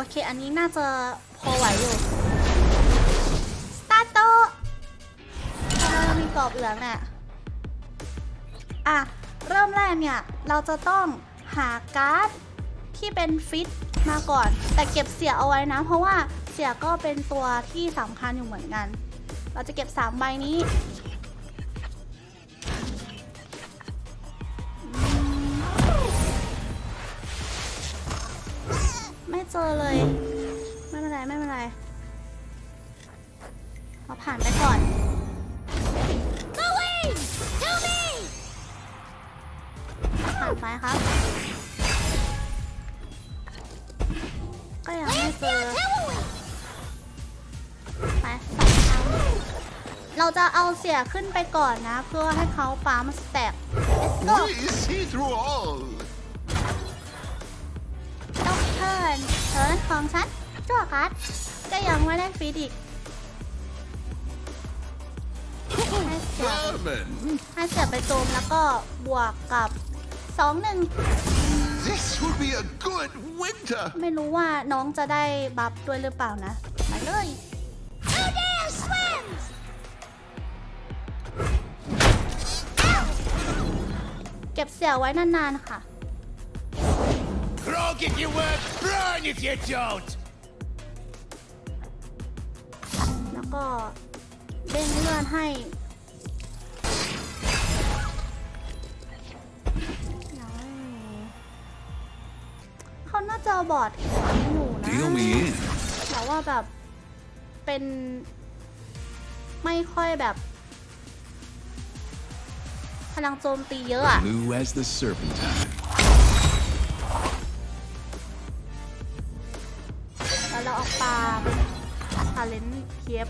โอเค อันนี้น่าจะพอไหวอยู่ สตาร์โตทำไมเรามีกรอบเหลืองเนี่ยอะ เริ่มแรกเนี่ย เราจะต้องหาการ์ดที่เป็นฟิตมาก่อน แต่เก็บเสียเอาไว้นะ เพราะว่าเสียก็เป็นตัวที่สำคัญอยู่เหมือนกัน เราจะเก็บ 3 ใบนี้ ไม่เจอเลย ไม่เป็นไรไม่เป็นไรเราผ่านไปก่อนผ่านไปครับ ก็ยังไม่เจอ ไปสองครั้งเราจะเอาเสียขึ้นไปก่อนนะ เพื่อให้เขาปั๊มสแต็ก let's go We see through all. นเทิร์นของฉันจั่วคัดก็ยังไม่ได้ฟีดอีกให้เสีย Vermin. ให้เสียไปโจมแล้วก็บวกกับ2 1 This will be a good winter. ไม่รู้ว่าน้องจะได้บัฟด้วยหรือเปล่านะไปเลยเก็บเสียไว้นานๆค่ะ Grog if you work, run if you don't! แล้วก็เด้งเลื่อนให้ยังไม่มีเขาน่าจะเอาบอร์ดอยู่นะ Deal me in. แต่ว่าแบบเป็นไม่ค่อยแบบ พลังโจมตีเยอะอะ Blue as the serpentine. าเลนเทียบ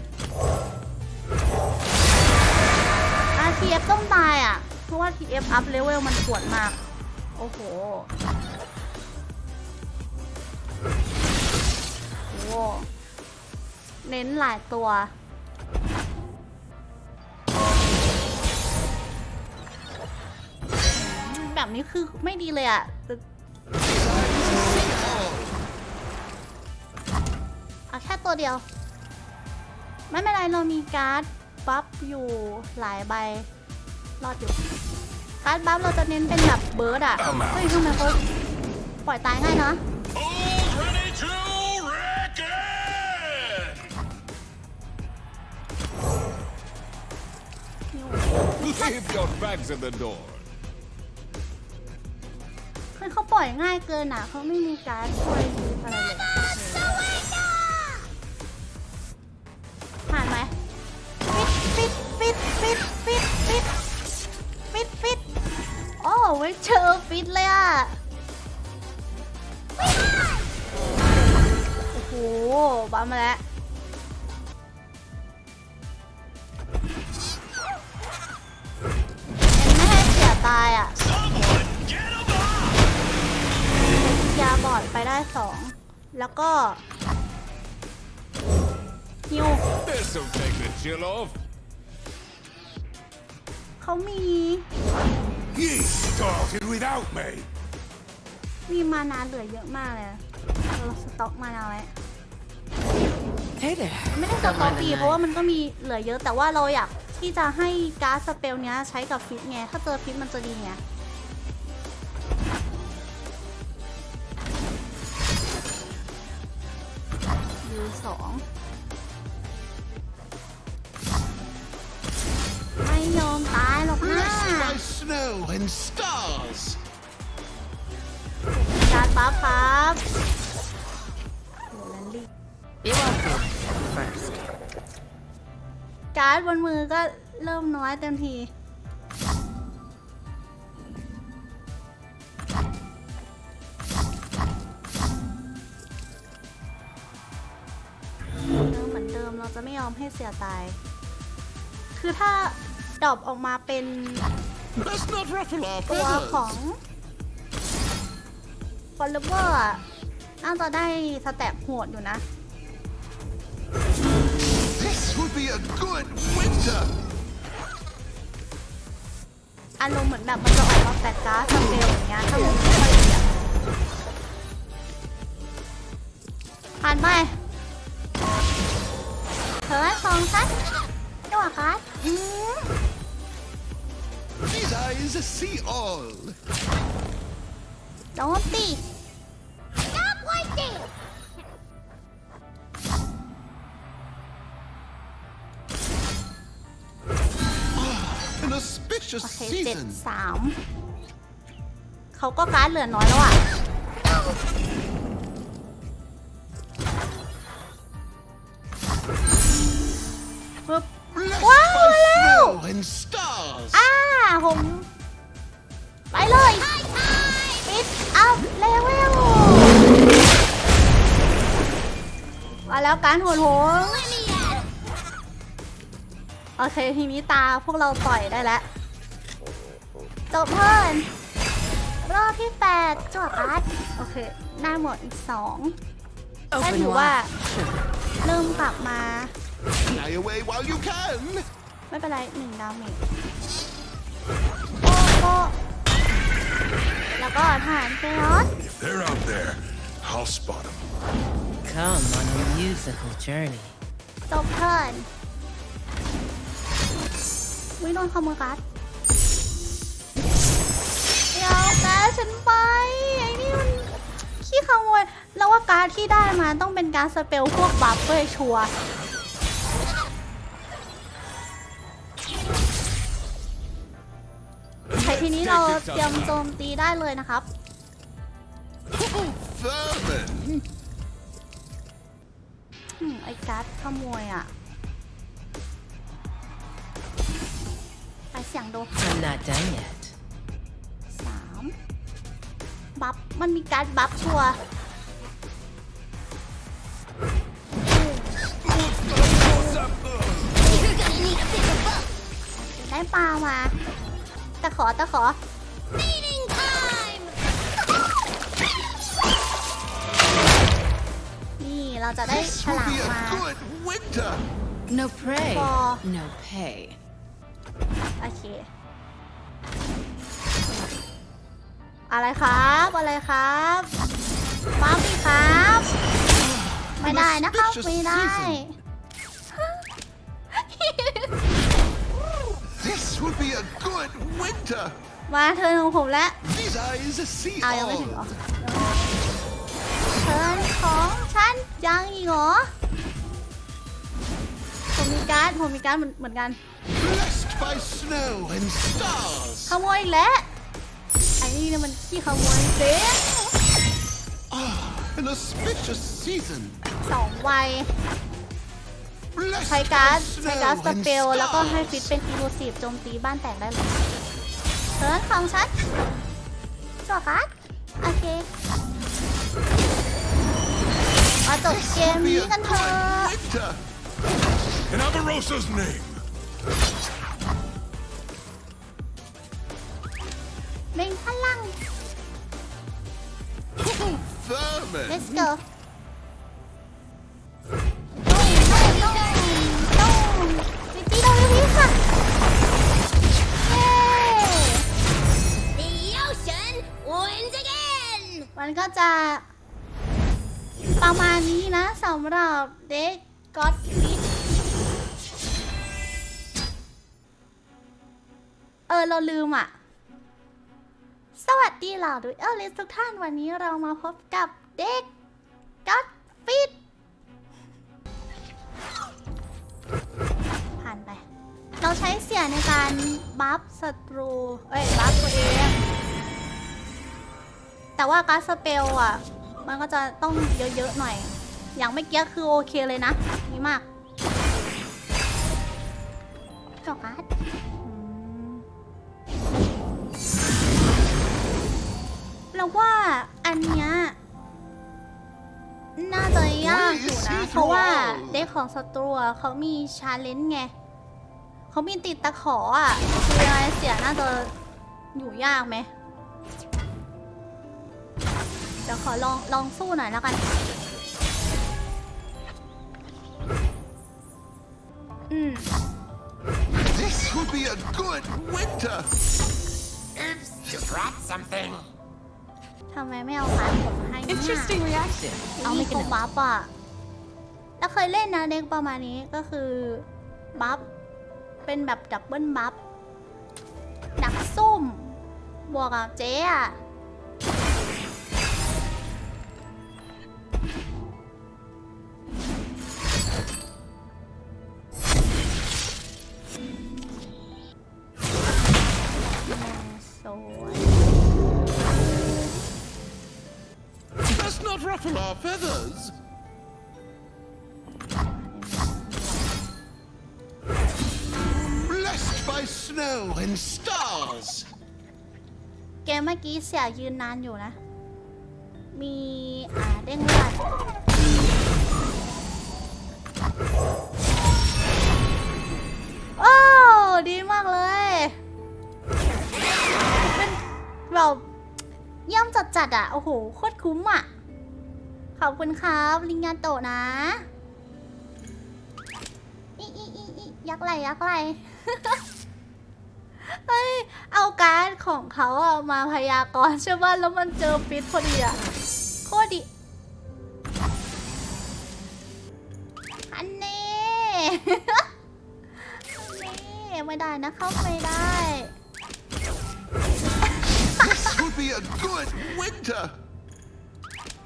อาทีเอฟต้องตายอะ เพราะว่าทีเอฟอัพเลเวลมันปวดมาก โอ้โหโอ้โหเน้นหลายตัวแบบนี้คือไม่ดีเลยอะเอาแค่ตัวเดียว ไม่เป็นไรเรามีการ์ดบัฟอยู่หลายใบรอดอยู่การ์ดบัฟเราจะเน้นเป็นแบบเบิร์ดอะเฮ้ยทำไมเขาปล่อยตายง่ายเนาะ All ready to wreck it! Leave your bags at the door. คือเขาปล่อยง่ายเกินอะเขาไม่มีการ์ดช่วยชีวิตอะไรเลย โอ้ไม่เจอฟิตเลยอะโอ้โหบ้ามาแล้วไม่ให้เสียตายอะ Someone get a bomb! ยาบอดไปได้สองแล้วก็ฮิว This'll take the chill off. เขามี You started without me. มีมานาเหลือเยอะมากเลยอะเราสต็อกมานาไว้ Hey there. ไม่ได้สต็อกดีเพราะว่ามันก็มีเหลือเยอะแต่ว่าเราอยากที่จะให้การ์ดสเปลเนี้ยใช้กับฟิตไงถ้าเจอฟิตมันจะดีไงยูสอง by snow and stars. การ์ดบัฟครับโหแลนลี่ Be welcome. First. การ์ดบนมือก็เริ่มน้อยเต็มทีเดิมเหมือนเดิมเราจะไม่ยอมให้เสียตาย คือถ้าดรอปออกมาเป็น Let's not ruffle our ตัวขอ feathers. งฟอลเลเวอร์น่าจะได้สแต็ปโหดอยู่นะ This will be a good winter. อารมณ์เหมือนแบบมันจะออกมาแปดการ์ดสเปลอย่างเงี้ยถ้ามันไม่ค่อยดีอะผ่านไปเธอของฉันจังหวะการ์ดอืม These eyes see all. โจมตี Stop waiting An auspicious โอเคเจ็ด season. สามเขาก็การ์ดเหลือน้อยแล้วอะ แล้วการโหดโหงโอเคทีนี้ตาพวกเราต่อยได้แล้วจบเพิ่นรอบที่8จวดอาร์ตโอเคได้หมดอีก2ก็ Open ถือว่า wide. เริ่มกลับมา Fly away while you can. ไม่เป็นไรหนึ่งดาเมจโอ้โหแล้วก็ฐานเฟรอส If they're out there, I'll spot them. Come on a musical journey. จบเทิร์นวิโดนขโมยการ์ดเดี๋ยวการ์ดฉันไปไอ้นี่มันขี้ขโมยแล้วว่าการ์ดที่ได้มาต้องเป็นการดสเปลพวกบัฟเว้ยชัวร์ใครทีนี้เราเตรียมโจมตีได้เลยนะครับ Vermin. อืมไอ้การ์ดขโมยอะไปเสียงดู I'm not done yet. สามบัฟมันมีการดบัฟชัวร์ได้ปลามาตะขอตะขอ เราจะได้ This ฉ will ลาม be a มา good winter. No prey, For- no pay. โอเค อะไรครับ อะไรครับมาพี่ครับ ไม่ได้นะครับ ไม่ได้ This will be a good winter. มาเทิร์นของผมแล้ว These eyes see เอายังไม่ถึงเหรอ all. เทิร์นของฉันยังอีกเหรอ ผมมีการ์ดผมมีการ์ดเหมือนเหมือนกัน Blessed by snow and stars. ขโมยอีกแล้วไอ้นี่เนี่ยมันขี้ขโมยเจ๊ An auspicious season. สองวัย Blessed ใช้การ์ด by ใช้การ์ด snow ส and เปลแล้วก็ให้ฟิต stars. เป็นอีลูซีฟโจมตีบ้านแตกได้เลยเทิร์นของฉันจั่วการ์ดโอเค 맞아 잼이 간다 In Avarosa's name. 맹 팔랑 Vermin. Let's go. The ocean wins again! 완가자 ประมาณนี้นะสำหรับเด็กก็อดฟิตเออ เราลืมอะ สวัสดีเหล่าดูเอลลิสทุกท่านวันนี้เรามาพบกับเด็กก็อดฟิตผ่านไป เราใช้เสียงในการบัฟศัตรู เอ้ย บัฟตัวเอง แต่ว่าการสเปลอะ มันก็จะต้องเยอะๆหน่อย อย่างไม่เกี้คือโอเคเลยนะดีมากจอการ์ดอืมเราว่าอันเนี้ยน่าจะยากอยู่นะ เพราะว่าเด็กของศัตรูอะเขามีชาเลนจ์ไงเขามีติดตะขออะคือยังไงเสียน่าจะอยู่ยากไหมเดี๋ยวขอลองลองสู้หน่อยแล้วกัน อืม This will be a good winter. You dropped something. ทำไมไม่เอาการดผมให้เนี่ย Interesting reaction. เอา I'll มี make โก a note. บัฟอะแล้วเคยเล่นนะเด็กประมาณนี้ก็คือบัฟเป็นแบบดับเบิลบัฟดักซุ่มบวกกับเจ๊อะ not ruffle our feathers. Blessed by snow and stars. เกมเมื่อกี้เสียยืนนานอยู่นะ มีอ่าเด้งเลือดโอ้ดีมากเลย เป็นแบบเยี่ยมจัดๆอะ โอ้โห โคตรคุ้มอะ ขอบคุณครับ ลิงยาโตะนะอีอีอีอียักษ์ไหลยักษ์ไหลเฮ้ย เอาการ์ดของเขาอะมาพยากรณ์ใช่ป่ะแล้วมันเจอฟิตพอดีอะโคตรดีอันนี้อันนี้ไม่ได้นะเข้าไม่ได้ This would be a good winter.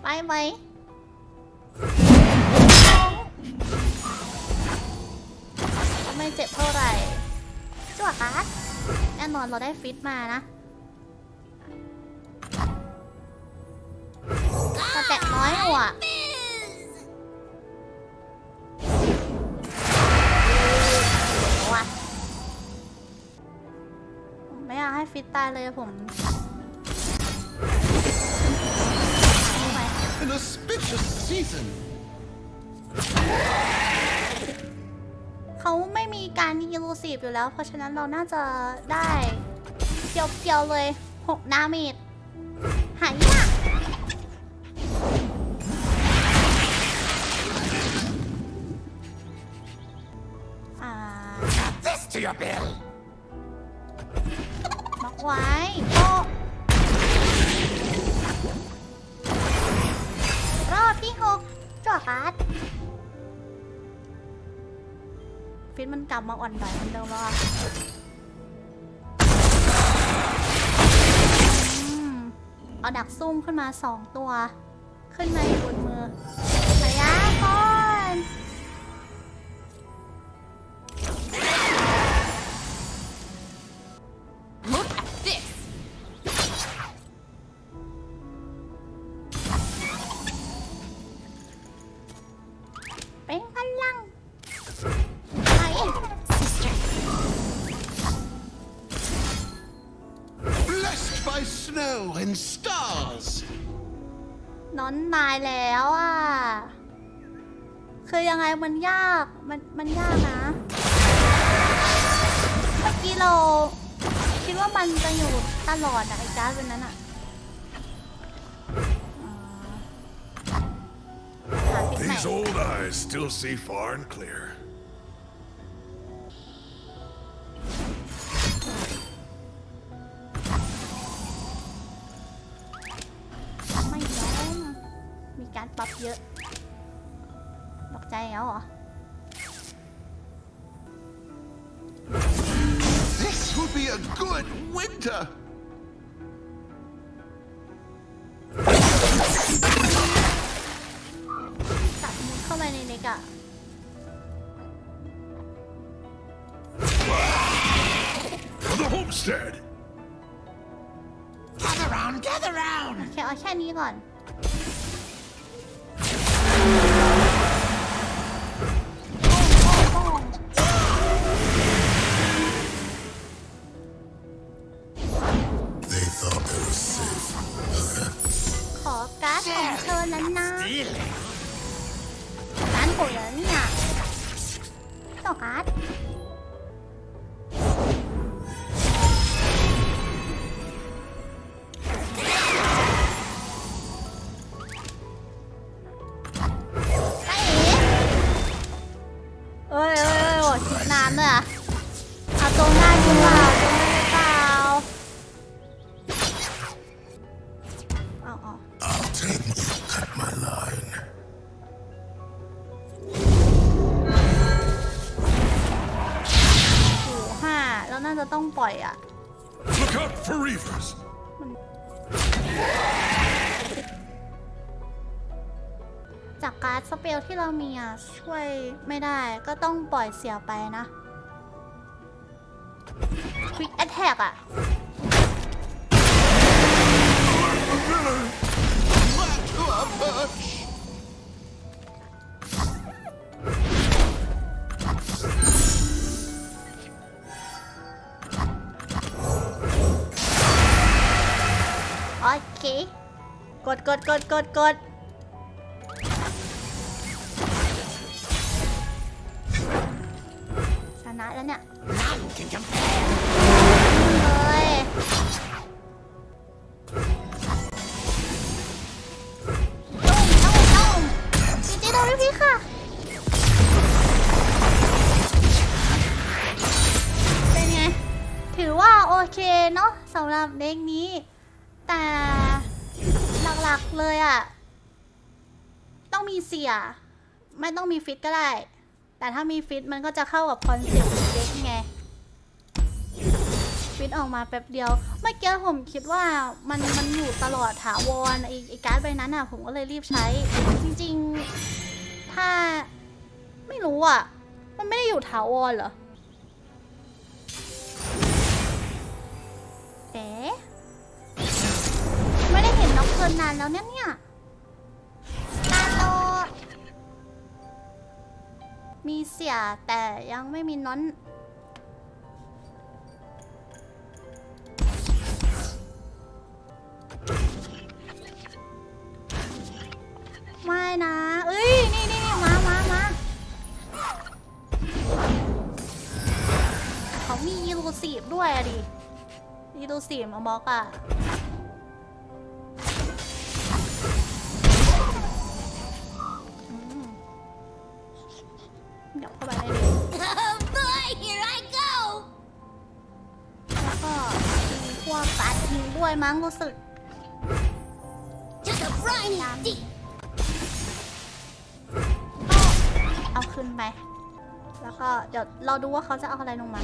ไปไหม ไม่เจ็บเท่าไหร่จั่วการ์ดแน่นอนเราได้ฟิตมานะแต่แตะน้อยหัวะว่ะผมไม่อยากให้ฟิตตายเลยผมไป An auspicious season. เขาไม่มีการอิลูซีฟอยู่แล้ว เพราะฉะนั้นเราน่าจะได้เพียวๆเลย6ดาเมจหายากอ่า This to your bill. บล็อกไว้โอ้รอบที่หกจั่วการ์ด ฟิตมันกลับมาอ่อนดอยเหมือนเดิมแล้วอะอืมเอาดักซุ่มขึ้นมาสองตัว ขึ้นมาอยู่บนมือ ตายแล้วอะ คือยังไงมันยาก มันมันยากนะ เมื่อกี้เรา คิดว่ามันจะอยู่ตลอดอะไอ้การ์ดเป็นนั้นอะหาฟิกไหน These old eyes still see far and clear. เยอะตกใจแล้วเหรอ This would be a good winter. ตัดมุดเข้าไปในเน็กอะ For the homestead. Gather round, gather round. โอเคเอาแค่นี้ก่อน ที่เรามีอะ ช่วยไม่ได้ก็ต้องปล่อยเสียไปนะควิกแอ t แทกอะ Back to our perch! โอเค กดกดกดกดกด แล้วเนี่ย None can compare. เลยตุ้มตุ้มตุ้มจีจีโดนพี่ค่ะเป็นไง ถือว่าโอเคเนาะสำหรับเด็กนี้ แต่หลักๆเลยอะ ต้องมีเสีย ไม่ต้องมีฟิตก็ได้ แต่ถ้ามีฟิตมันก็จะเข้ากับคอนเซ็ปต์ของเด็กไง ฟิตออกมาแป๊บเดียว เมื่อกี้ผมคิดว่ามันมันอยู่ตลอดถาวรไอไอการ์ดใบนั้นอะผมก็เลยรีบใช้ จริงๆ ถ้าไม่รู้อะ มันไม่ได้อยู่ถาวรเหรอ เอ๊ะไม่ได้เห็นน้องเพิร์นนานแล้วเนี่ยเนี่ยตาโตมีเสียแต่ยังไม่มีน้อน ไม่นะ เอ้ย นี่นี่นี่มามามาเขามีอีลูซีฟด้วยอะดิอีลูซีฟมาบอกอะอืมเดี๋ยวเข้าไปได้เลย Oh boy, here I go! แล้วก็มีพวกการ์ดฮิวด้วยมั้งรู้สึก ไป แล้วก็เดี๋ยวเราดูว่าเขาจะเอาอะไรลงมา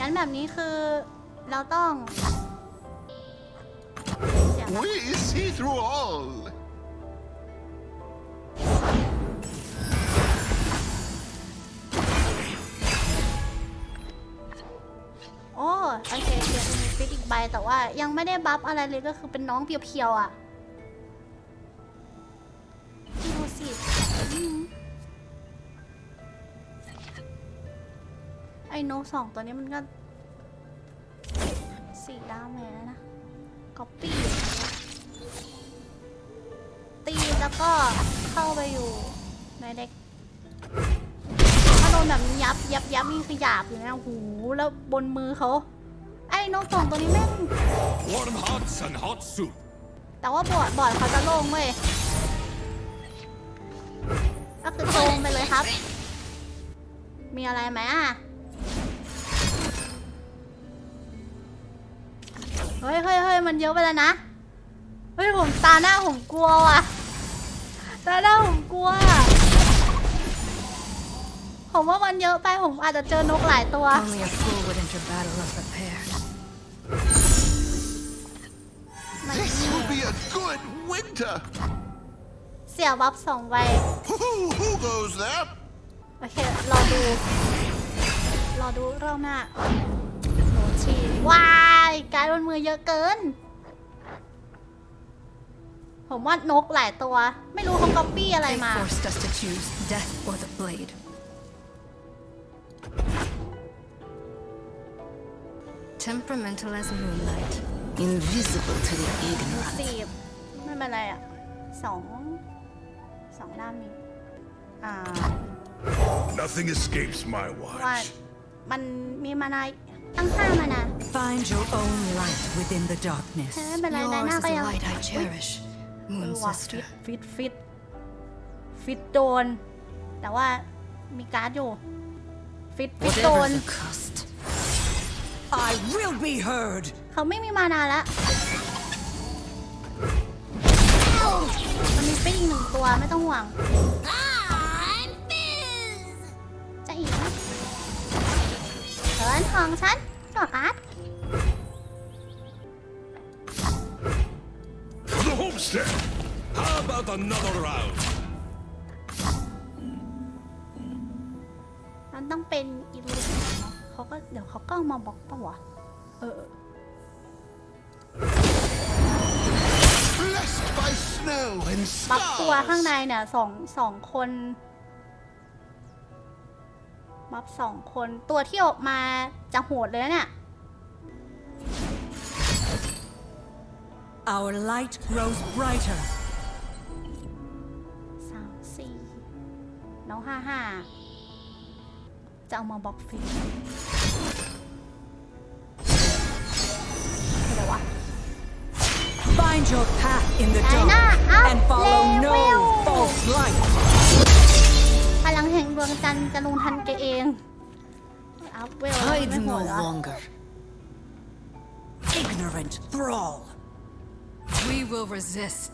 งั้นแบบนี้คือเราต้องเสียบ We see through all! โอ้โอเคเดี๋ยวมีฟิตอีกใบแต่ว่ายังไม่ได้บัฟอะไรเลยก็คือเป็นน้องเพียวๆอะ นกสองตัวนี้มันก็สี่ดาวแมนแล้วนะก๊อปปี้ตีแล้วก็เข้าไปอยู่ในเด็กถ้าโดนแบบนี้ยับยับยับนี่คือหยาบอยู่นะโอ้โหแล้วบนมือเขาไอ้นกสองตัวนี้แม่ง Warm hearts and hot soup. แต่ว่าบอร์ดบอร์ดเขาจะโล่งเว้ยก็คือโจมไปเลยครับ มีอะไรไหมอะ เฮ้ยเฮ้ยเฮ้ยมันเยอะไปแล้วนะ เฮ้ยผมตาหน้าผมกลัวว่ะ ตาหน้าผมกลัว ผมว่ามันเยอะไปผมอาจจะเจอนกหลายตัว Only a fool would enter battle unprepared. This will be a good winter! เสียบัฟสองใบ Who, who goes there? โอเค รอดู รอดูรอบหน้าโหชีว้าย การบนมือเยอะเกิน ผมว่านกหลายตัว ไม่รู้เขาก๊อปปี้อะไร They มา forced us to choose death or the blade. Temperamental as moonlight, invisible to the ดู ignorant. สิบไม่เป็นไรอะสองสองด้ามนี้อ่า Nothing escapes my ว่า watch. มันมีมานา ตั้งห้ามานา Find your own light within the darkness. ไม่เป็นไรนะห Yours น้า is ก็ the ยัง light I อุ๊ย cherish, เอ Moon อว่ะ Sister. ฟิตฟิตฟิตโดน แต่ว่ามีการ์ดอยู่ ฟิตฟิตโด Whatever น the cost. I will be heard. เขาไม่มีมานาแล้วมันมีฟิตอีกหนึ่งตัวไม่ต้องห่วง I'm Fizz! จะอีก ฝั่งฉันจอดอาร์ต For the homestead! How about another round? มันต้องเป็นอีลูสิเนาะเขาก็เดี๋ยวเขาก็เอามาบล็อกปะวะเออ Blessed by snow and บัฟตัวข้างใน stars. เนี่ยสองสองคน บัฟสองคนตัวที่ออกมาจะโหดเลยนะเนี่ย Our light grows brighter. สามสี่น้องห้าห้าจะเอามาบล็อกฟรีอะไรวะ Find your path in the Diana, dark ลังแห่งดวงจันทร์จะลงทันแกเองอัพเวล Hide ไม่โห no ดเหรอ longer. Ignorant thrall. We will resist.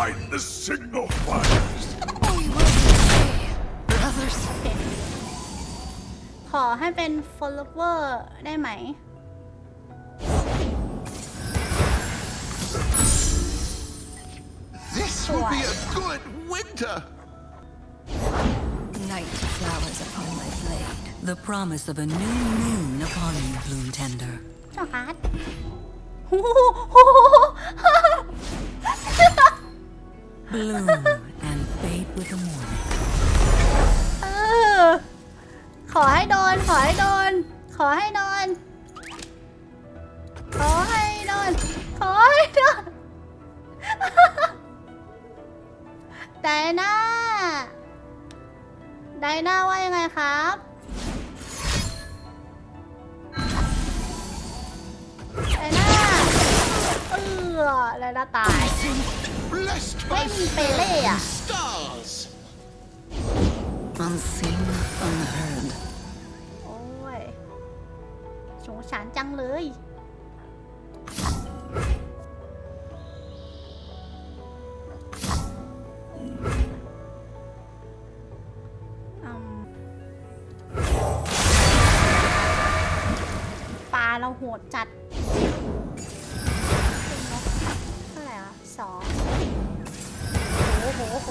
Light the signal fires! We will obey. Brothers. ขอให้เป็น follower ได้ไหม be a good winter. Night flowers upon my blade. The promise of a new moon upon you, Bloom Tender. จอการ์ดโอ้โหโอ้โห Bloom and fade with the morning. เออ ขอให้โดน ขอให้โดน ขอให้โดน ขอให้โดน ขอให้โดน ไดนาไดนาว่ายังไงครับ ไดนาเออไดนาตาย Blessed by Hey, snow pelea. and stars. Unseen, unheard. โอ้ยสงสารจังเลย ดจัดเท่าไหร่อะสองโหโหโห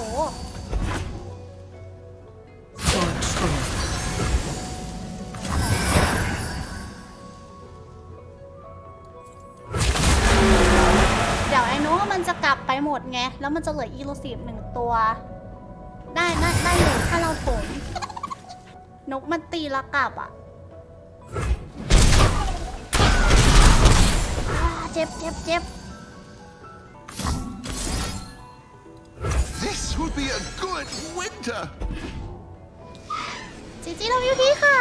เดี๋ยวไอ้นู้มันจะกลับไปหมดไง แล้วมันจะเหลืออีลูซีฟหนึ่งตัว ได้ได้ได้อยู่ถ้าเราถมนกมันตีแล้วกลับอะ เจ็บเจ็บเจ็บ This will be a good winter. จีจีเราอยู่ที่ค่ะ